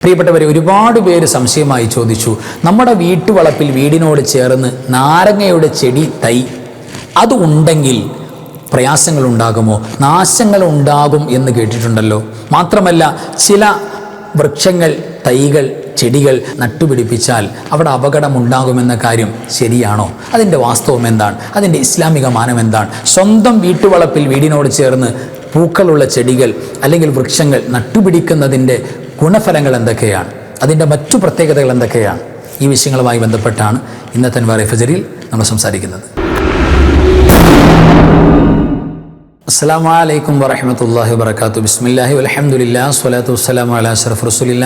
പ്രിയപ്പെട്ടവരെ ഒരുപാട് പേര് സംശയമായി ചോദിച്ചു നമ്മുടെ വീട്ടുവളപ്പിൽ വീടിനോട് ചേർന്ന് നാരങ്ങയുടെ ചെടി തൈ അത് ഉണ്ടെങ്കിൽ പ്രയാസങ്ങൾ ഉണ്ടാകുമോ നാശങ്ങൾ ഉണ്ടാകും എന്ന് കേട്ടിട്ടുണ്ടല്ലോ. മാത്രമല്ല ചില വൃക്ഷങ്ങൾ തൈകൾ ചെടികൾ നട്ടുപിടിപ്പിച്ചാൽ അവിടെ അപകടം ഉണ്ടാകുമെന്ന കാര്യം ശരിയാണോ? അതിന്റെ വാസ്തവം എന്താണ്? അതിന്റെ ഇസ്ലാമിക മാനം എന്താണ്? സ്വന്തം വീട്ടുവളപ്പിൽ വീടിനോട് ചേർന്ന് പൂക്കളുള്ള ചെടികൾ അല്ലെങ്കിൽ വൃക്ഷങ്ങൾ നട്ടുപിടിക്കുന്നതിന്റെ ഗുണഫലങ്ങൾ എന്തൊക്കെയാണ്? അതിന്റെ മറ്റു പ്രത്യേകതകൾ എന്തൊക്കെയാണ്? ഈ വിഷയങ്ങളുമായി ബന്ധപ്പെട്ടാണ് ഇന്നത്തെ അൻവാറി ഫജറിൽ നമ്മൾ സംസാരിക്കുന്നത്. അസ്സാം വലൈക്കും വറഹമത്തല്ലാഹി ബിസ്മില്ലാഹി വലഹമുല്ലാ സ്വലാത്തു വസ്സലാം അല അഷറഫ് റസുലില്ല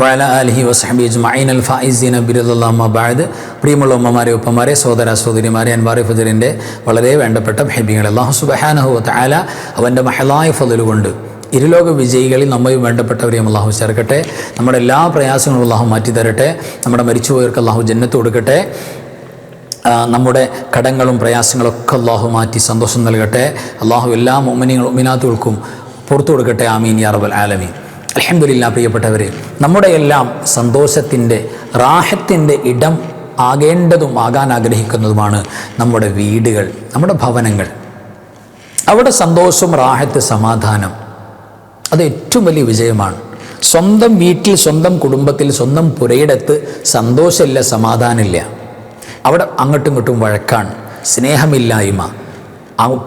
വഅല അലഹി വസഹബി അജ്മഈൻ. അൽ ഫായിസീന ബിരുദല്ലാഹ് ബാദ് പ്രിയമുള്ള ഉമ്മമാരെ ഉപ്പമാരെ സഹോദര സഹോദരിമാരെ അൻവാറി ഫുദറിന്റെ വളരെ വേണ്ടപ്പെട്ട ഹെബിങ്ങൾ അള്ളാഹു സുബഹാനഹു തആല അവന്റെ മഹലായ ഫതിലുകൊണ്ട് കൊണ്ട് ഇരുലോക വിജയികളിൽ നമ്മയും വേണ്ടപ്പെട്ടവരെയും അള്ളാഹു ചേർക്കട്ടെ. നമ്മുടെ എല്ലാ പ്രയാസങ്ങളും അള്ളാഹു മാറ്റി തരട്ടെ നമ്മുടെ മരിച്ചുപോയവർക്ക് അള്ളാഹു ജന്നത്ത് കൊടുക്കട്ടെ. നമ്മുടെ കടങ്ങളും പ്രയാസങ്ങളൊക്കെ അള്ളാഹു മാറ്റി സന്തോഷം നൽകട്ടെ. അള്ളാഹു എല്ലാ മൊമിനികളും മിനാത്തുകൾക്കും പുറത്തു കൊടുക്കട്ടെ. ആമീൻ യാ റബ്ബൽ ആലമീൻ. അലഹമില്ല പ്രിയപ്പെട്ടവരെ നമ്മുടെ എല്ലാം സന്തോഷത്തിന്റെ റാഹത്തിന്റെ ഇടം ആകേണ്ടതും ആകാൻ ആഗ്രഹിക്കുന്നതുമാണ് നമ്മുടെ വീടുകൾ നമ്മുടെ ഭവനങ്ങൾ. അവിടെ സന്തോഷം റാഹത്ത് സമാധാനം. അത് ഏറ്റവും വലിയ വിജയമാണ്. സ്വന്തം വീട്ടിൽ സ്വന്തം കുടുംബത്തിൽ സ്വന്തം പുരയിടത്ത് സന്തോഷമില്ല സമാധാനമില്ല. അവിടെ അങ്ങോട്ടും ഇങ്ങോട്ടും വഴക്കാണ്. സ്നേഹമില്ലായ്മ.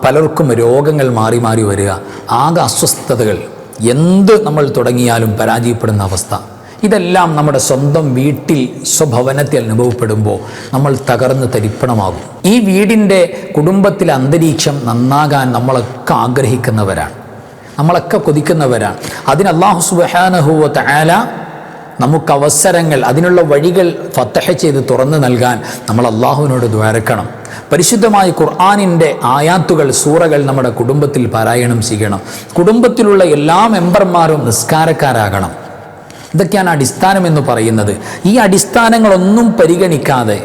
പലർക്കും രോഗങ്ങൾ മാറി മാറി വരിക. ആകെ അസ്വസ്ഥതകൾ. എന്ത് നമ്മൾ തുടങ്ങിയാലും പരാജയപ്പെടുന്ന അവസ്ഥ. ഇതെല്ലാം നമ്മുടെ സ്വന്തം വീട്ടിൽ സ്വഭവനത്തിൽ അനുഭവപ്പെടുമ്പോൾ നമ്മൾ തകർന്ന് തരിപ്പണമാകും. ഈ വീടിന്റെ കുടുംബത്തിലെ അന്തരീക്ഷം നന്നാകാൻ നമ്മളൊക്കെ ആഗ്രഹിക്കുന്നവരാണ്. നമ്മളൊക്കെ കൊതിക്കുന്നവരാണ് അതിന് അള്ളാഹു സുബാനഹുവ തആല നമുക്ക് അവസരങ്ങൾ അതിനുള്ള വഴികൾ ഫത്തഹ ചെയ്ത് തുറന്നു നൽകാൻ നമ്മൾ അള്ളാഹുവിനോട് ദ്വാരക്കണം. പരിശുദ്ധമായ ഖുർആാനിന്റെ ആയാത്തുകൾ സൂറകൾ നമ്മുടെ കുടുംബത്തിൽ പാരായണം ചെയ്യണം. കുടുംബത്തിലുള്ള എല്ലാ മെമ്പർമാരും നിസ്കാരക്കാരാകണം. ഇതൊക്കെയാണ് അടിസ്ഥാനം എന്ന് പറയുന്നത്. ഈ അടിസ്ഥാനങ്ങളൊന്നും പരിഗണിക്കാതെ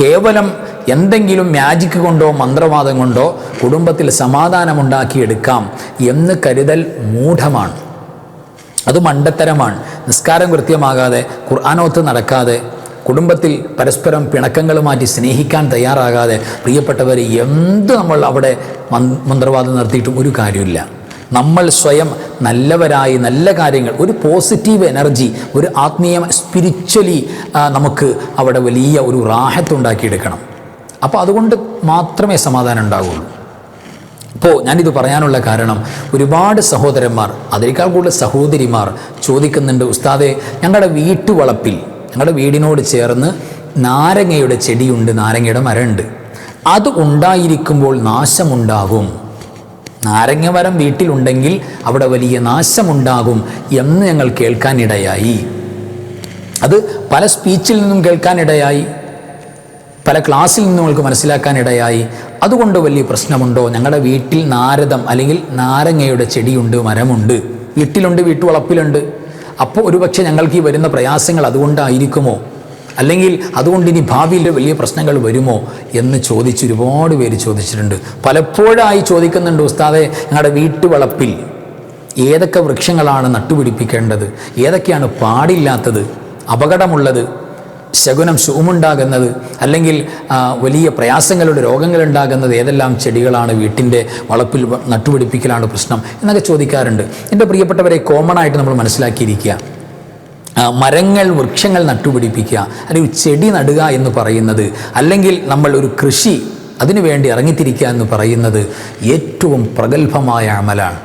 കേവലം എന്തെങ്കിലും മാജിക് കൊണ്ടോ മന്ത്രവാദം കൊണ്ടോ കുടുംബത്തിൽ സമാധാനമുണ്ടാക്കിയെടുക്കാം എന്ന് കരുതൽ മൂഢമാണ്. അത് മണ്ടത്തരമാണ്. നിസ്കാരം കൃത്യമാകാതെ ഖുർആാനോത്ത് നടക്കാതെ കുടുംബത്തിൽ പരസ്പരം പിണക്കങ്ങൾ മാറ്റി സ്നേഹിക്കാൻ തയ്യാറാകാതെ പ്രിയപ്പെട്ടവർ എന്ത് നമ്മൾ അവിടെ മന്- മന്ത്രവാദം നടത്തിയിട്ടും ഒരു കാര്യമില്ല. നമ്മൾ സ്വയം നല്ലവരായി നല്ല കാര്യങ്ങൾ ഒരു പോസിറ്റീവ് എനർജി ഒരു ആത്മീയ സ്പിരിച്വലി നമുക്ക് അവിടെ വലിയ ഒരു റാഹത്ത് ഉണ്ടാക്കിയെടുക്കണം. അപ്പോൾ അതുകൊണ്ട് മാത്രമേ സമാധാനം ഉണ്ടാവുള്ളൂ. അപ്പോൾ ഞാനിത് പറയാനുള്ള കാരണം ഒരുപാട് സഹോദരന്മാർ അതിനേക്കാൾ കൂടുതൽ സഹോദരിമാർ ചോദിക്കുന്നുണ്ട് ഉസ്താദെ ഞങ്ങളുടെ വീട്ടുവളപ്പിൽ ഞങ്ങളുടെ വീടിനോട് ചേർന്ന് നാരങ്ങയുടെ ചെടിയുണ്ട് നാരങ്ങയുടെ മരമുണ്ട്. അത് ഉണ്ടായിരിക്കുമ്പോൾ നാശമുണ്ടാകും. നാരങ്ങ മരം വീട്ടിലുണ്ടെങ്കിൽ അവിടെ വലിയ നാശമുണ്ടാകും എന്ന് ഞങ്ങൾ കേൾക്കാനിടയായി. അത് പല സ്പീച്ചിൽ നിന്നും കേൾക്കാനിടയായി. പല ക്ലാസ്സിൽ നിന്നും നിങ്ങൾക്ക് മനസ്സിലാക്കാനിടയായി അതുകൊണ്ട് വലിയ പ്രശ്നമുണ്ടോ? ഞങ്ങളുടെ വീട്ടിൽ നാരദം അല്ലെങ്കിൽ നാരങ്ങയുടെ ചെടിയുണ്ട് മരമുണ്ട്. വീട്ടിലുണ്ട് വീട്ടുവളപ്പിലുണ്ട്. അപ്പോൾ ഒരുപക്ഷെ ഞങ്ങൾക്ക് ഈ വരുന്ന പ്രയാസങ്ങൾ അതുകൊണ്ടായിരിക്കുമോ? അല്ലെങ്കിൽ അതുകൊണ്ട് ഇനി ഭാവിയിൽ വലിയ പ്രശ്നങ്ങൾ വരുമോ എന്ന് ചോദിച്ച് ഒരുപാട് പേര് ചോദിച്ചിട്ടുണ്ട്. പലപ്പോഴായി ചോദിക്കുന്നുണ്ട് ഉസ്താദെ ഞങ്ങളുടെ വീട്ടുവളപ്പിൽ ഏതൊക്കെ വൃക്ഷങ്ങളാണ് നട്ടുപിടിപ്പിക്കേണ്ടത്? ഏതൊക്കെയാണ് പാടില്ലാത്തത്? അപകടമുള്ളത്? ശകുനം ശുഖമുണ്ടാകുന്നത് അല്ലെങ്കിൽ വലിയ പ്രയാസങ്ങളുടെ രോഗങ്ങളുണ്ടാകുന്നത് ഏതെല്ലാം ചെടികളാണ് വീട്ടിന്റെ വളപ്പിൽ നട്ടുപിടിപ്പിക്കലാണ് പ്രശ്നം എന്നൊക്കെ ചോദിക്കാറുണ്ട്. എന്റെ പ്രിയപ്പെട്ടവരെ കോമൺ ആയിട്ട് നമ്മൾ മനസ്സിലാക്കിയിരിക്കുക. മരങ്ങൾ വൃക്ഷങ്ങൾ നട്ടുപിടിപ്പിക്കുക അല്ലെങ്കിൽ ചെടി നടുക എന്ന് പറയുന്നത് അല്ലെങ്കിൽ നമ്മൾ ഒരു കൃഷി അതിനുവേണ്ടി ഇറങ്ങിത്തിരിക്കുക എന്ന് പറയുന്നത് ഏറ്റവും പ്രഗത്ഭമായ അമലാണ്.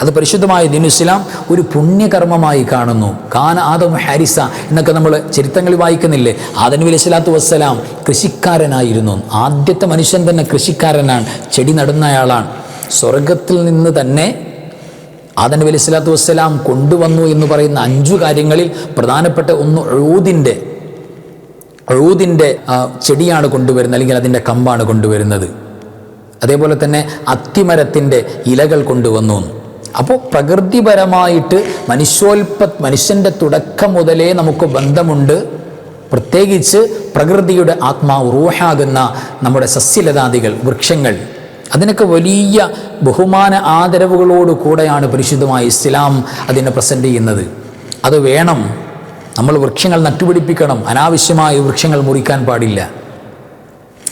അത് പരിശുദ്ധമായ ദിനുസ്ലാം ഒരു പുണ്യകർമ്മമായി കാണുന്നു. കാന ആദം ഹാരിസ എന്നൊക്കെ നമ്മൾ ചരിത്രങ്ങളിൽ വായിക്കുന്നില്ലേ? ആദനു അലൈഹി സ്വലാത്തു വസ്സലാം കൃഷിക്കാരനായിരുന്നു. ആദ്യത്തെ മനുഷ്യൻ തന്നെ കൃഷിക്കാരനാണ്. ചെടി നടുന്നയാളാണ് സ്വർഗത്തിൽ നിന്ന് തന്നെ ആദനു അലൈഹി സ്വലാത്തു വസ്സലാം കൊണ്ടുവന്നു എന്ന് പറയുന്ന അഞ്ചു കാര്യങ്ങളിൽ പ്രധാനപ്പെട്ട ഒന്ന് എഴൂതിന്റെ എഴൂതിന്റെ ചെടിയാണ് കൊണ്ടുവരുന്നത്. അല്ലെങ്കിൽ അതിന്റെ കമ്പാണ് കൊണ്ടുവരുന്നത്. അതേപോലെ തന്നെ അത്തിമരത്തിന്റെ ഇലകൾ കൊണ്ടുവന്നു. അപ്പോൾ പ്രകൃതിപരമായിട്ട് മനുഷ്യോൽപ മനുഷ്യന്റെ തുടക്കം മുതലേ നമുക്ക് ബന്ധമുണ്ട്. പ്രത്യേകിച്ച് പ്രകൃതിയുടെ ആത്മാവ് റൂഹാകുന്ന നമ്മുടെ സസ്യലതാദികൾ വൃക്ഷങ്ങൾ. അതിനൊക്കെ വലിയ ബഹുമാന ആദരവുകളോട് കൂടെയാണ് പരിശുദ്ധമായ ഇസ്ലാം അതിനെ പ്രസന്റ് ചെയ്യുന്നത്. അത് വേണം. നമ്മൾ വൃക്ഷങ്ങൾ നട്ടുപിടിപ്പിക്കണം. അനാവശ്യമായി വൃക്ഷങ്ങൾ മുറിക്കാൻ പാടില്ല.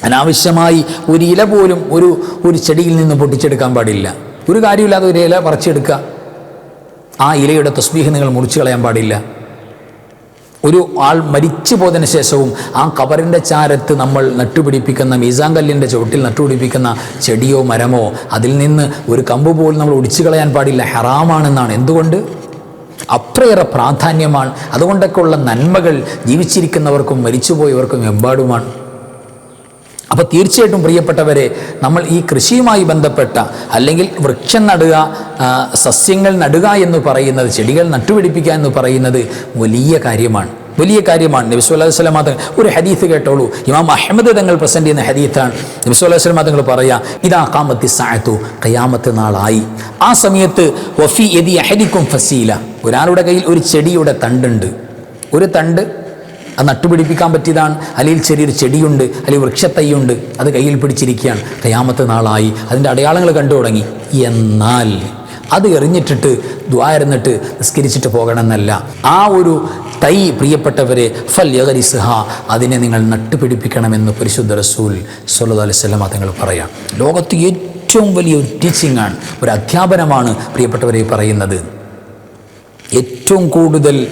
അനാവശ്യമായി ഒരു ഇല പോലും ഒരു ഒരു ചെടിയിൽ നിന്ന് പൊട്ടിച്ചെടുക്കാൻ പാടില്ല. ഒരു കാര്യമില്ലാതെ ഒരു ഇല പറിച്ചെടുക്കുക. ആ ഇലയുടെ തസ്ബീഹ് നിങ്ങൾ മുറിച്ചു കളയാൻ പാടില്ല. ഒരു ആൾ മരിച്ചു പോയതിനു ശേഷവും ആ കബറിന്റെ ചാരത്ത് നമ്മൾ നട്ടുപിടിപ്പിക്കുന്ന മീസാങ്കല്ലിന്റെ ചുവട്ടിൽ നട്ടുപിടിപ്പിക്കുന്ന ചെടിയോ മരമോ അതിൽ നിന്ന് ഒരു കമ്പ് പോലും നമ്മൾ ഒടിച്ചു കളയാൻ പാടില്ല. ഹറാമാണെന്നാണ്. എന്തുകൊണ്ട്? അത്രയേറെ പ്രാധാന്യമാണ്. അതുകൊണ്ടൊക്കെയുള്ള നന്മകൾ ജീവിച്ചിരിക്കുന്നവർക്കും മരിച്ചുപോയവർക്കും എമ്പാടുമാണ്. അപ്പോൾ തീർച്ചയായിട്ടും പ്രിയപ്പെട്ടവരെ നമ്മൾ ഈ കൃഷിയുമായി ബന്ധപ്പെട്ട അല്ലെങ്കിൽ വൃക്ഷം നടുക സസ്യങ്ങൾ നടുക എന്ന് പറയുന്നത് ചെടികൾ നട്ടുപിടിപ്പിക്കുക എന്ന് പറയുന്നത് വലിയ കാര്യമാണ്. വലിയ കാര്യമാണ്. നബി അലൈഹി വസല്ലം തങ്ങൾ ഒരു ഹദീത്ത് കേട്ടോളൂ. ഇമാം അഹമ്മദ് തങ്ങൾ പ്രസന്റ് ചെയ്യുന്ന ഹദീത്താണ്. നബി അലൈഹി വസല്ലം തങ്ങൾ പറയാ ഇതാ കാമത്തി സായത്തു കയാമത്ത് നാളായി. ആ സമയത്ത് വഫി എതി അഹദിക്കും ഫസീല. ഒരാളുടെ കയ്യിൽ ഒരു ചെടിയുടെ തണ്ടുണ്ട്. ഒരു തണ്ട് അത് നട്ടുപിടിപ്പിക്കാൻ പറ്റിയതാണ്. അല്ലെങ്കിൽ ചെറിയൊരു ചെടിയുണ്ട് അല്ലെങ്കിൽ വൃക്ഷത്തൈയുണ്ട് അത് കയ്യിൽ പിടിച്ചിരിക്കുകയാണ്. കയ്യാമത്തെ നാളായി. അതിന്റെ അടയാളങ്ങൾ കണ്ടു തുടങ്ങി. എന്നാൽ അത് എറിഞ്ഞിട്ടിട്ട് ദ്വാരന്നിട്ട് നിസ്കരിച്ചിട്ട് പോകണമെന്നല്ല. ആ ഒരു തൈ പ്രിയപ്പെട്ടവരെ ഫൽ യഹരിസ്ഹ അതിനെ നിങ്ങൾ നട്ടുപിടിപ്പിക്കണമെന്ന് പരിശുദ്ധ റസൂൽ സല്ലു അലൈഹി വസല്ലം തങ്ങൾ പറയാം. ലോകത്ത് ഏറ്റവും വലിയ ഒരു ടീച്ചിങ്ങാണ് ഒരു അധ്യാപനമാണ് പ്രിയപ്പെട്ടവരെ പറയുന്നത്. ഏറ്റവും കൂടുതൽ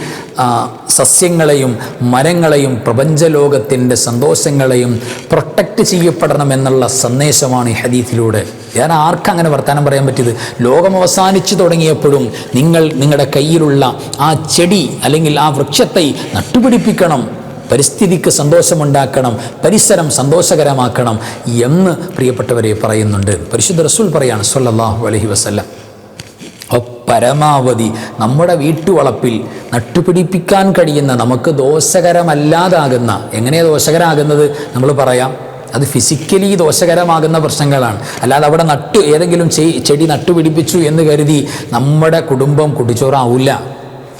സസ്യങ്ങളെയും മരങ്ങളെയും പ്രപഞ്ചലോകത്തിന്റെ സന്തോഷങ്ങളെയും പ്രൊട്ടക്റ്റ് ചെയ്യപ്പെടണം എന്നുള്ള സന്ദേശമാണ് ഈ ഹദീഫിലൂടെ ഞാൻ ആർക്കും അങ്ങനെ വർത്തമാനം പറയാൻ പറ്റിയത്? ലോകം അവസാനിച്ചു തുടങ്ങിയപ്പോഴും നിങ്ങൾ നിങ്ങളുടെ കയ്യിലുള്ള ആ ചെടി അല്ലെങ്കിൽ ആ വൃക്ഷത്തെ നട്ടുപിടിപ്പിക്കണം പരിസ്ഥിതിക്ക് സന്തോഷമുണ്ടാക്കണം പരിസരം സന്തോഷകരമാക്കണം എന്ന് പ്രിയപ്പെട്ടവരെ പറയുന്നുണ്ട്. പരിശുദ്ധ റസൂൽ പറയാണ് സല്ലല്ലാഹു അലഹി വസല്ലം. പരമാവധി നമ്മുടെ വീട്ടുവളപ്പിൽ നട്ടുപിടിപ്പിക്കാൻ കഴിയുന്ന നമുക്ക് ദോഷകരമല്ലാതാകുന്ന എങ്ങനെയാണ് ദോഷകരമാകുന്നത് നമ്മൾ പറയാം? അത് ഫിസിക്കലി ദോഷകരമാകുന്ന പ്രശ്നങ്ങളാണ്. അല്ലാതെ അവിടെ നട്ടു ഏതെങ്കിലും ചെടി നട്ടുപിടിപ്പിച്ചു എന്ന് കരുതി നമ്മുടെ കുടുംബം കുടിച്ചോറാവില്ല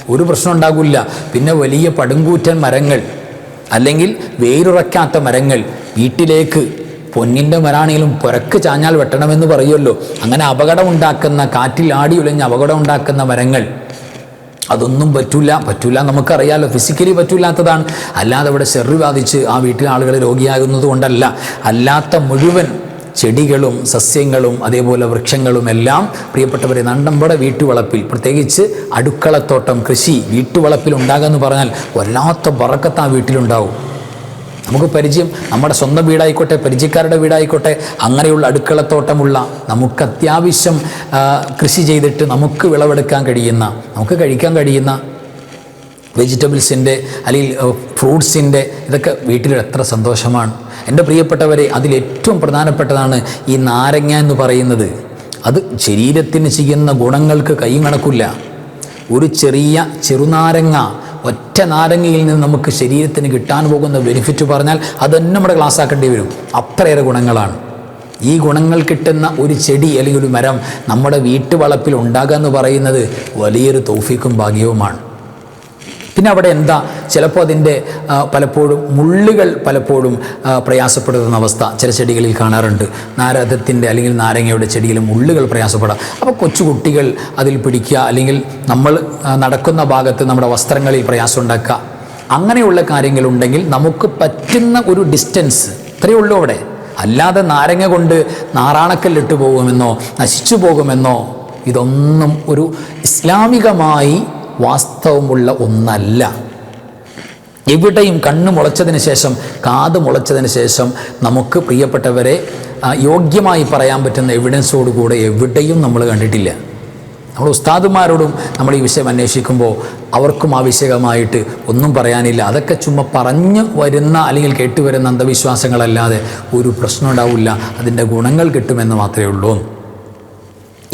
ഒരു പ്രശ്നം ഉണ്ടാകില്ല പിന്നെ വലിയ പടുങ്കൂറ്റൻ മരങ്ങൾ അല്ലെങ്കിൽ വേരുറക്കാത്ത മരങ്ങൾ വീട്ടിലേക്ക് പൊന്നിന്റെ മരാണെങ്കിലും പുരക്ക് ചാഞ്ഞാൽ വെട്ടണമെന്ന് പറയുമല്ലോ. അങ്ങനെ അപകടം ഉണ്ടാക്കുന്ന കാറ്റിൽ ആടി ഉലഞ്ഞ് അപകടം ഉണ്ടാക്കുന്ന മരങ്ങൾ. അതൊന്നും പറ്റൂല. പറ്റൂല നമുക്കറിയാലോ. ഫിസിക്കലി പറ്റൂലാത്തതാണ്. അല്ലാതെ അവിടെ ചെറി ബാധിച്ച് ആ വീട്ടിലെ ആളുകൾ രോഗിയാകുന്നത് കൊണ്ടല്ല. അല്ലാത്ത മുഴുവൻ ചെടികളും സസ്യങ്ങളും അതേപോലെ വൃക്ഷങ്ങളും എല്ലാം പ്രിയപ്പെട്ടവരെ നമ്മുടെ വീട്ടുവളപ്പിൽ പ്രത്യേകിച്ച് അടുക്കളത്തോട്ടം കൃഷി വീട്ടുവളപ്പിൽ ഉണ്ടാകുമെന്ന് പറഞ്ഞാൽ വല്ലാത്ത പറക്കത്ത് ആ വീട്ടിലുണ്ടാവും. നമുക്ക് പരിചയം നമ്മുടെ സ്വന്തം വീടായിക്കോട്ടെ പരിചയക്കാരുടെ വീടായിക്കോട്ടെ അങ്ങനെയുള്ള അടുക്കളത്തോട്ടമുള്ള നമുക്ക് അത്യാവശ്യം കൃഷി ചെയ്തിട്ട് നമുക്ക് വിളവെടുക്കാൻ കഴിയുന്ന നമുക്ക് കഴിക്കാൻ കഴിയുന്ന വെജിറ്റബിൾസിന്റെ അല്ലെങ്കിൽ ഫ്രൂട്ട്സിന്റെ ഇതൊക്കെ വീട്ടിൽ എത്ര സന്തോഷമാണ്. എന്റെ പ്രിയപ്പെട്ടവരെ അതിലേറ്റവും പ്രധാനപ്പെട്ടതാണ് ഈ നാരങ്ങ എന്ന് പറയുന്നത്. അത് ശരീരത്തിന് ചെയ്യുന്ന ഗുണങ്ങൾക്ക് കൈയും കണക്കില്ല. ഒരു ചെറിയ ചെറുനാരങ്ങ ഒറ്റ നാരങ്ങയിൽ നിന്ന് നമുക്ക് ശരീരത്തിന് കിട്ടാൻ പോകുന്ന ബെനിഫിറ്റ് പറഞ്ഞാൽ അത് തന്നെ നമ്മുടെ ക്ലാസ് ആക്കേണ്ടി വരും. അത്രയേറെ ഗുണങ്ങളാണ്. ഈ ഗുണങ്ങൾ കിട്ടുന്ന ഒരു ചെടി അല്ലെങ്കിൽ ഒരു മരം നമ്മുടെ വീട്ടുവളപ്പിൽ ഉണ്ടാകുക എന്ന് പറയുന്നത് വലിയൊരു തൗഫീക്കും ഭാഗ്യവുമാണ്. പിന്നെ അവിടെ എന്താ? ചിലപ്പോൾ അതിന്റെ പലപ്പോഴും മുള്ളുകൾ പലപ്പോഴും പ്രയാസപ്പെടുന്ന അവസ്ഥ ചില ചെടികളിൽ കാണാറുണ്ട്. നാരദത്തിന്റെ അല്ലെങ്കിൽ നാരങ്ങയുടെ ചെടിയിൽ മുള്ളുകൾ പ്രയാസപ്പെടാം. അപ്പോൾ കൊച്ചുകുട്ടികൾ അതിൽ പിടിക്കുക അല്ലെങ്കിൽ നമ്മൾ നടക്കുന്ന ഭാഗത്ത് നമ്മുടെ വസ്ത്രങ്ങളിൽ പ്രയാസം ഉണ്ടാക്കുക. അങ്ങനെയുള്ള കാര്യങ്ങളുണ്ടെങ്കിൽ നമുക്ക് പറ്റുന്ന ഒരു ഡിസ്റ്റൻസ് ഇത്രയേ ഉള്ളൂ അവിടെ. അല്ലാതെ നാരങ്ങ കൊണ്ട് നാറാണക്കല്ലിട്ട് പോകുമെന്നോ നശിച്ചു പോകുമെന്നോ ഇതൊന്നും ഒരു ഇസ്ലാമികമായി വാസ്തവമുള്ള ഒന്നല്ല. എവിടെയും കണ്ണ് മുളച്ചതിന് ശേഷം കാത് മുളച്ചതിന് ശേഷം നമുക്ക് പ്രിയപ്പെട്ടവരെ യോഗ്യമായി പറയാൻ പറ്റുന്ന എവിഡൻസോടുകൂടെ എവിടെയും നമ്മൾ കണ്ടിട്ടില്ല. നമ്മൾ ഉസ്താദുമാരോടും നമ്മൾ ഈ വിഷയം അന്വേഷിക്കുമ്പോൾ അവർക്കും ആവശ്യകമായിട്ട് ഒന്നും പറയാനില്ല. അതൊക്കെ ചുമ്മാ പറഞ്ഞു വരുന്ന അല്ലെങ്കിൽ കേട്ടുവരുന്ന അന്ധവിശ്വാസങ്ങളല്ലാതെ ഒരു പ്രശ്നം ഉണ്ടാവില്ല. അതിന്റെ ഗുണങ്ങൾ കിട്ടുമെന്ന് മാത്രമേ ഉള്ളൂ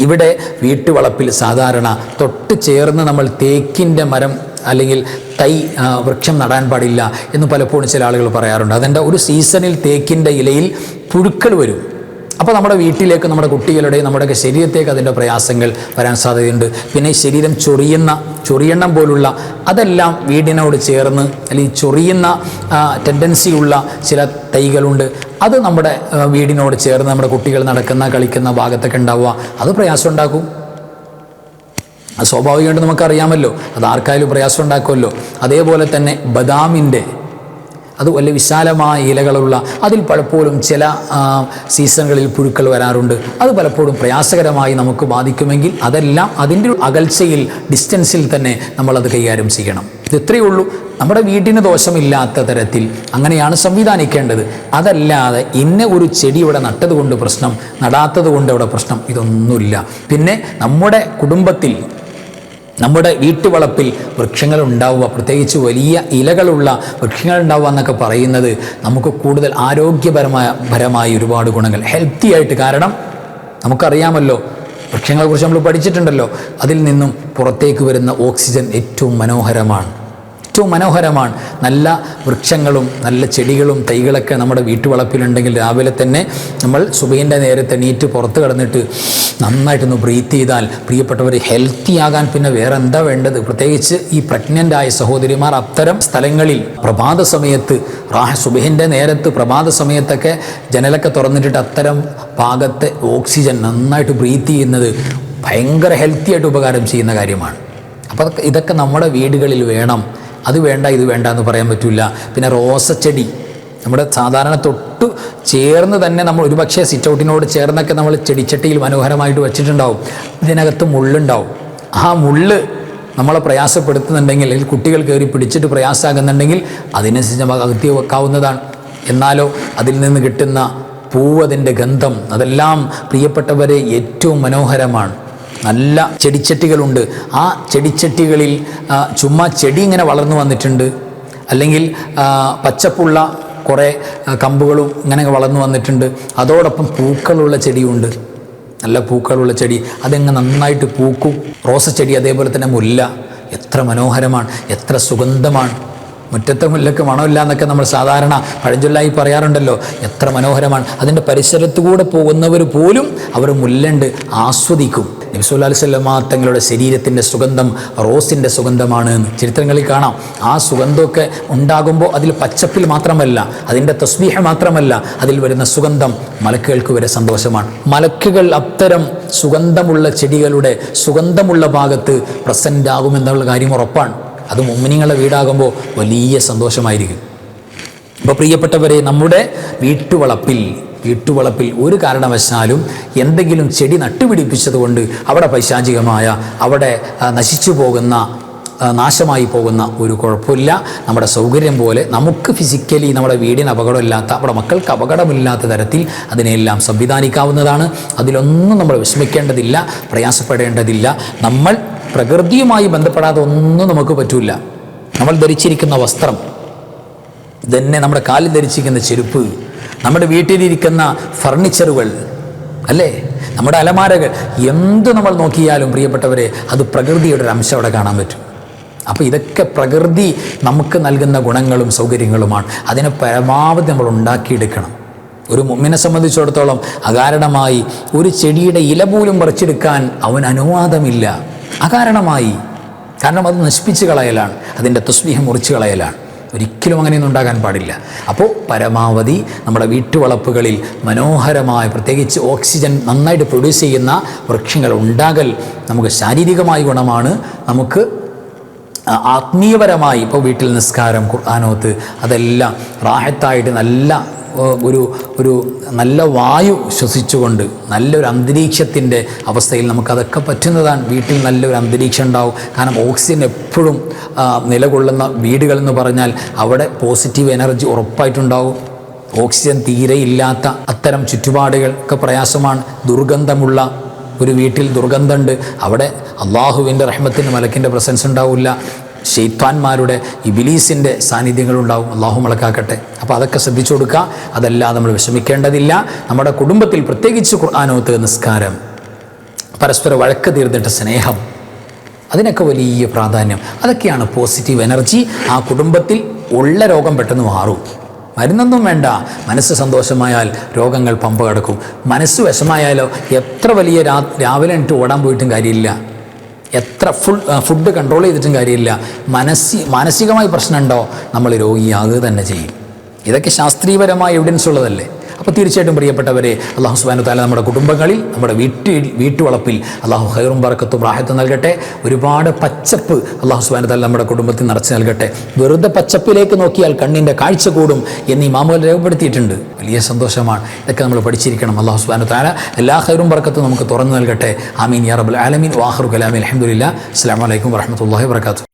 ഇവിടെ വീട്ടുവളപ്പിൽ സാധാരണ തൊട്ട് ചേർന്ന് നമ്മൾ തേക്കിന്റെ മരം അല്ലെങ്കിൽ തൈ വൃക്ഷം നടാൻ പാടില്ല എന്ന് പലപ്പോഴും ചില ആളുകൾ പറയാറുണ്ട്. അതിന്റെ ഒരു സീസണിൽ തേക്കിന്റെ ഇലയിൽ പുഴുക്കൾ വരും. അപ്പോൾ നമ്മുടെ വീട്ടിലേക്ക് നമ്മുടെ കുട്ടികളുടെ നമ്മുടെയൊക്കെ ശരീരത്തേക്ക് അതിന്റെ പ്രയാസങ്ങൾ വരാൻ സാധ്യതയുണ്ട്. പിന്നെ ഈ ശരീരം ചൊറിയുന്ന ചൊറിയണ്ണം പോലുള്ള അതെല്ലാം വീടിനോട് ചേർന്ന് അല്ലെങ്കിൽ ചൊറിയുന്ന ടെൻഡൻസിയുള്ള ചില തൈകളുണ്ട്. അത് നമ്മുടെ വീടിനോട് ചേർന്ന് നമ്മുടെ കുട്ടികൾ നടക്കുന്ന കളിക്കുന്ന ഭാഗത്തൊക്കെ ഉണ്ടാവുക. അത് പ്രയാസം ഉണ്ടാക്കും. സ്വാഭാവികമായിട്ട് നമുക്കറിയാമല്ലോ. അത് ആർക്കായാലും പ്രയാസം ഉണ്ടാക്കുമല്ലോ. അതേപോലെ തന്നെ ബദാമിന്റെ അത് വലിയ വിശാലമായ ഇലകളുള്ള അതിൽ പലപ്പോഴും ചില സീസണുകളിൽ പുഴുക്കൾ വരാറുണ്ട്. അത് പലപ്പോഴും പ്രയാസകരമായി നമുക്ക് ബാധിക്കുമെങ്കിൽ അതെല്ലാം അതിന്റെ അകൽച്ചയിൽ ഡിസ്റ്റൻസിൽ തന്നെ നമ്മളത് കൈകാര്യം ചെയ്യണം. ഇത് ഉള്ളൂ. നമ്മുടെ വീട്ടിന് ദോഷമില്ലാത്ത തരത്തിൽ അങ്ങനെയാണ് സംവിധാനിക്കേണ്ടത്. അതല്ലാതെ ഇന്ന ഒരു ചെടി ഇവിടെ നട്ടത് കൊണ്ട് പ്രശ്നം നടാത്തത് കൊണ്ട് ഇവിടെ പ്രശ്നം ഇതൊന്നുമില്ല. പിന്നെ നമ്മുടെ കുടുംബത്തിൽ നമ്മുടെ വീട്ടുവളപ്പിൽ വൃക്ഷങ്ങൾ ഉണ്ടാവുക പ്രത്യേകിച്ച് വലിയ ഇലകളുള്ള വൃക്ഷങ്ങൾ ഉണ്ടാവുക എന്നൊക്കെ പറയുന്നത് നമുക്ക് കൂടുതൽ ആരോഗ്യപരമായ പരമായ ഒരുപാട് ഗുണങ്ങൾ. ഹെൽത്തി ആയിട്ട് കാരണം നമുക്കറിയാമല്ലോ വൃക്ഷങ്ങളെക്കുറിച്ച് നമ്മൾ പഠിച്ചിട്ടുണ്ടല്ലോ അതിൽ നിന്നും പുറത്തേക്ക് വരുന്ന ഓക്സിജൻ ഏറ്റവും മനോഹരമാണ്. ഏറ്റവും മനോഹരമാണ്. നല്ല വൃക്ഷങ്ങളും നല്ല ചെടികളും തൈകളൊക്കെ നമ്മുടെ വീട്ടുവളപ്പിലുണ്ടെങ്കിൽ രാവിലെ തന്നെ നമ്മൾ സുബൈന്റെ നേരത്തെ നീറ്റ് പുറത്ത് കിടന്നിട്ട് നന്നായിട്ടൊന്ന് ബ്രീത്ത് ചെയ്താൽ പ്രിയപ്പെട്ടവർ ഹെൽത്തി ആകാൻ പിന്നെ വേറെ എന്താ വേണ്ടത്? പ്രത്യേകിച്ച് ഈ പ്രഗ്നന്റ് ആയ സഹോദരിമാർ അത്തരം സ്ഥലങ്ങളിൽ പ്രഭാത സമയത്ത് റാഹ സുബഹിന്റെ നേരത്ത് പ്രഭാത സമയത്തൊക്കെ ജനലൊക്കെ തുറന്നിട്ടിട്ട് അത്തരം ഭാഗത്തെ ഓക്സിജൻ നന്നായിട്ട് ബ്രീത്ത് ചെയ്യുന്നത് ഭയങ്കര ഹെൽത്തി ആയിട്ട് ഉപകാരം ചെയ്യുന്ന കാര്യമാണ്. അപ്പോൾ ഇതൊക്കെ നമ്മുടെ വീടുകളിൽ വേണം. അത് വേണ്ട ഇത് വേണ്ട എന്ന് പറയാൻ പറ്റില്ല പിന്നെ റോസച്ചെടി നമ്മുടെ സാധാരണ തൊട്ട് ചേർന്ന് തന്നെ നമ്മൾ ഒരുപക്ഷെ സിറ്റ് ഔട്ടിനോട് ചേർന്നൊക്കെ നമ്മൾ ചെടിച്ചട്ടിയിൽ മനോഹരമായിട്ട് വെച്ചിട്ടുണ്ടാവും. ഇതിനകത്ത് മുള്ളുണ്ടാവും. ആ മുള്ള് നമ്മളെ പ്രയാസപ്പെടുത്തുന്നുണ്ടെങ്കിൽ അല്ലെങ്കിൽ കുട്ടികൾ കയറി പിടിച്ചിട്ട് പ്രയാസമാകുന്നുണ്ടെങ്കിൽ അതിനനുസരിച്ച് നമുക്ക് അകത്തി വെക്കാവുന്നതാണ്. എന്നാലോ അതിൽ നിന്ന് കിട്ടുന്ന പൂവതിന്റെ ഗന്ധം അതെല്ലാം പ്രിയപ്പെട്ടവരെ ഏറ്റവും മനോഹരമാണ്. നല്ല ചെടിച്ചട്ടികളുണ്ട്. ആ ചെടിച്ചട്ടികളിൽ ചുമ്മാ ചെടി ഇങ്ങനെ വളർന്നു വന്നിട്ടുണ്ട്. അല്ലെങ്കിൽ പച്ചപ്പുള്ള കുറേ കമ്പുകളും ഇങ്ങനെ വളർന്നു വന്നിട്ടുണ്ട്. അതോടൊപ്പം പൂക്കളുള്ള ചെടിയുണ്ട്. നല്ല പൂക്കളുള്ള ചെടി. അതങ്ങ് നന്നായിട്ട് പൂക്കും. റോസ ചെടി അതേപോലെ തന്നെ മുല്ല. എത്ര മനോഹരമാണ്. എത്ര സുഗന്ധമാണ്. മുറ്റത്തെ മുല്ലക്ക് മണമില്ല എന്നൊക്കെ നമ്മൾ സാധാരണ പഴഞ്ചൊല്ലായി പറയാറുണ്ടല്ലോ. എത്ര മനോഹരമാണ്. അതിന്റെ പരിസരത്തു കൂടെ പോകുന്നവർ പോലും അവർ മുല്ലണ്ട് ആസ്വദിക്കും. നബിസുല്ലാ സ്വല്ലമ്മ തങ്ങളുടെ ശരീരത്തിന്റെ സുഗന്ധം റോസിന്റെ സുഗന്ധമാണ് എന്ന് ചരിത്രങ്ങളിൽ കാണാം. ആ സുഗന്ധമൊക്കെ ഉണ്ടാകുമ്പോൾ അതിൽ പച്ചപ്പിൽ മാത്രമല്ല അതിന്റെ തസ്ബീഹ മാത്രമല്ല അതിൽ വരുന്ന സുഗന്ധം മലക്കുകൾക്ക് വരെ സന്തോഷമാണ്. മലക്കുകൾ അത്തരം സുഗന്ധമുള്ള ചെടികളുടെ സുഗന്ധമുള്ള ഭാഗത്ത് പ്രസന്റ് ആകുമെന്നുള്ള കാര്യം ഉറപ്പാണ്. അത് മുമ്മിനിങ്ങളുടെ വീടാകുമ്പോൾ വലിയ സന്തോഷമായിരിക്കും. അപ്പോൾ പ്രിയപ്പെട്ടവരെ നമ്മുടെ വീട്ടുവളപ്പിൽ വീട്ടുവളപ്പിൽ ഒരു കാരണവശാലും എന്തെങ്കിലും ചെടി നട്ടുപിടിപ്പിച്ചതുകൊണ്ട് അവിടെ പൈശാചികമായ അവിടെ നശിച്ചു പോകുന്ന നാശമായി പോകുന്ന ഒരു കുഴപ്പമില്ല. നമ്മുടെ സൗകര്യം പോലെ നമുക്ക് ഫിസിക്കലി നമ്മുടെ വീടിന് അപകടമില്ലാത്ത നമ്മുടെ മക്കൾക്ക് അപകടമില്ലാത്ത തരത്തിൽ അതിനെല്ലാം സംവിധാനിക്കാവുന്നതാണ്. അതിലൊന്നും നമ്മൾ വിഷമിക്കേണ്ടതില്ല പ്രയാസപ്പെടേണ്ടതില്ല. നമ്മൾ പ്രകൃതിയുമായി ബന്ധപ്പെടാതെ ഒന്നും നമുക്ക് പറ്റില്ല നമ്മൾ ധരിച്ചിരിക്കുന്ന വസ്ത്രം തന്നെ നമ്മുടെ കാലിൽ ധരിച്ചിരിക്കുന്ന ചെരുപ്പ് നമ്മുടെ വീട്ടിലിരിക്കുന്ന ഫർണിച്ചറുകൾ അല്ലേ? നമ്മുടെ അലമാരകൾ എന്ത് നമ്മൾ നോക്കിയാലും പ്രിയപ്പെട്ടവരെ അത് പ്രകൃതിയുടെ ഒരു അംശം അവിടെ കാണാൻ പറ്റും. അപ്പോൾ ഇതൊക്കെ പ്രകൃതി നമുക്ക് നൽകുന്ന ഗുണങ്ങളും സൗകര്യങ്ങളുമാണ്. അതിനെ പരമാവധി നമ്മൾ ഉണ്ടാക്കിയെടുക്കണം. ഒരു മുമ്മിനെ സംബന്ധിച്ചിടത്തോളം അകാരണമായി ഒരു ചെടിയുടെ ഇല പോലും പറിച്ചെടുക്കാൻ അവൻ അനുവാദമില്ല. അകാരണമായി. കാരണം അത് നശിപ്പിച്ച് കളയലാണ്. അതിന്റെ തസ്ബീഹം മുറിച്ച് കളയലാണ്. ഒരിക്കലും അങ്ങനെയൊന്നും ഉണ്ടാകാൻ പാടില്ല. അപ്പോൾ പരമാവധി നമ്മുടെ വീട്ടുവളപ്പുകളിൽ മനോഹരമായ പ്രത്യേകിച്ച് ഓക്സിജൻ നന്നായിട്ട് പ്രൊഡ്യൂസ് ചെയ്യുന്ന വൃക്ഷങ്ങൾ ഉണ്ടാകൽ നമുക്ക് ശാരീരികമായ ഗുണമാണ്. നമുക്ക് ആത്മീയപരമായി ഇപ്പോൾ വീട്ടിൽ നിസ്കാരം ഖുർആാനോത്ത് അതെല്ലാം റാഹത്തായിട്ട് നല്ല ഒരു ഒരു നല്ല വായു ശ്വസിച്ചുകൊണ്ട് നല്ലൊരു അന്തരീക്ഷത്തിന്റെ അവസ്ഥയിൽ നമുക്കതൊക്കെ പറ്റുന്നതാണ്. വീട്ടിൽ നല്ലൊരു അന്തരീക്ഷം ഉണ്ടാവും. കാരണം ഓക്സിജൻ എപ്പോഴും നിലകൊള്ളുന്ന വീടുകളെന്ന് പറഞ്ഞാൽ അവിടെ പോസിറ്റീവ് എനർജി ഉറപ്പായിട്ടുണ്ടാവും. ഓക്സിജൻ തീരെ ഇല്ലാത്ത അത്തരം ചുറ്റുപാടുകൾക്ക് പ്രയാസമാണ്. ദുർഗന്ധമുള്ള ഒരു വീട്ടിൽ ദുർഗന്ധമുണ്ട്. അവിടെ അള്ളാഹുവിന്റെ റഹ്മത്തിന്റെ മലക്കിന്റെ പ്രസൻസ് ഉണ്ടാവില്ല. ഷെയ്ത്താന്മാരുടെ ഇബിലീസിന്റെ സാന്നിധ്യങ്ങളുണ്ടാവും. അള്ളാഹു മുളക്കാക്കട്ടെ അപ്പോൾ അതൊക്കെ ശ്രദ്ധിച്ചു കൊടുക്കുക. അതെല്ലാം നമ്മൾ വിഷമിക്കേണ്ടതില്ല. നമ്മുടെ കുടുംബത്തിൽ പ്രത്യേകിച്ച് ഖുർആാനോത്ത് നിസ്കാരം. പരസ്പര വഴക്ക് തീർന്നിട്ട് സ്നേഹം. അതിനൊക്കെ വലിയ പ്രാധാന്യം. അതൊക്കെയാണ് പോസിറ്റീവ് എനർജി ആ കുടുംബത്തിൽ ഉള്ള രോഗം പെട്ടെന്ന് മാറും. മരുന്നൊന്നും വേണ്ട. മനസ്സ് സന്തോഷമായാൽ രോഗങ്ങൾ പമ്പ കടക്കും. മനസ്സ് വിഷമായാലോ എത്ര വലിയ രാവിലെ എണിട്ട് ഓടാൻ പോയിട്ടും കാര്യമില്ല. എത്ര ഫുൾ ഫുഡ് കൺട്രോൾ ചെയ്തിട്ടും കാര്യമില്ല. മനസ്സി മാനസികമായി പ്രശ്നമുണ്ടോ? നമ്മൾ രോഗിയാകുക തന്നെ ചെയ്യും. ഇതൊക്കെ ശാസ്ത്രീയപരമായ എവിഡൻസ് ഉള്ളതല്ലേ? അപ്പോൾ തീർച്ചയായിട്ടും പ്രിയപ്പെട്ടവരെ അള്ളാഹു സുബാനു താല നമ്മുടെ കുടുംബങ്ങളിൽ നമ്മുടെ വീട്ടിൽ വീട്ടുവളപ്പിൽ അള്ളാഹു ഹൈറും ബർക്കത്തും റാഹത്തും നൽകട്ടെ. ഒരുപാട് പച്ചപ്പ് അള്ളാഹു സുബാനു താല നമ്മുടെ കുടുംബത്തിൽ നിറച്ച് നൽകട്ടെ. വെറുതെ പച്ചപ്പിലേക്ക് നോക്കിയാൽ കണ്ണിന്റെ കാഴ്ച കൂടും എന്നീ മാമൂൽ രേഖപ്പെടുത്തിയിട്ടുണ്ട്. വലിയ സന്തോഷമാണ്. ഇതൊക്കെ നമ്മൾ പഠിച്ചിരിക്കണം. അള്ളാഹു സുബാനു താല എല്ലാ ഹൈറും ബർക്കത്തും നമുക്ക് തുറന്നു നൽകട്ടെ. ആമീൻ യാ റബ്ബുൽ ആലമീൻ. വാഹറു കലാമി അലഹമുല്ല അസ്സാം വലൈക്കും വരഹമുല്ലാ വർക്കാത്തു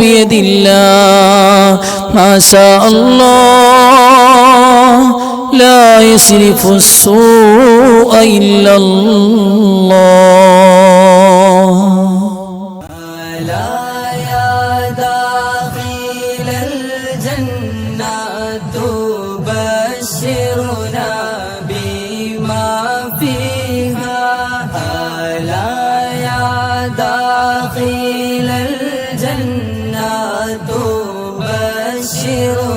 بيد الله. ما شاء الله. لا يصرف السوء إلا الله. You.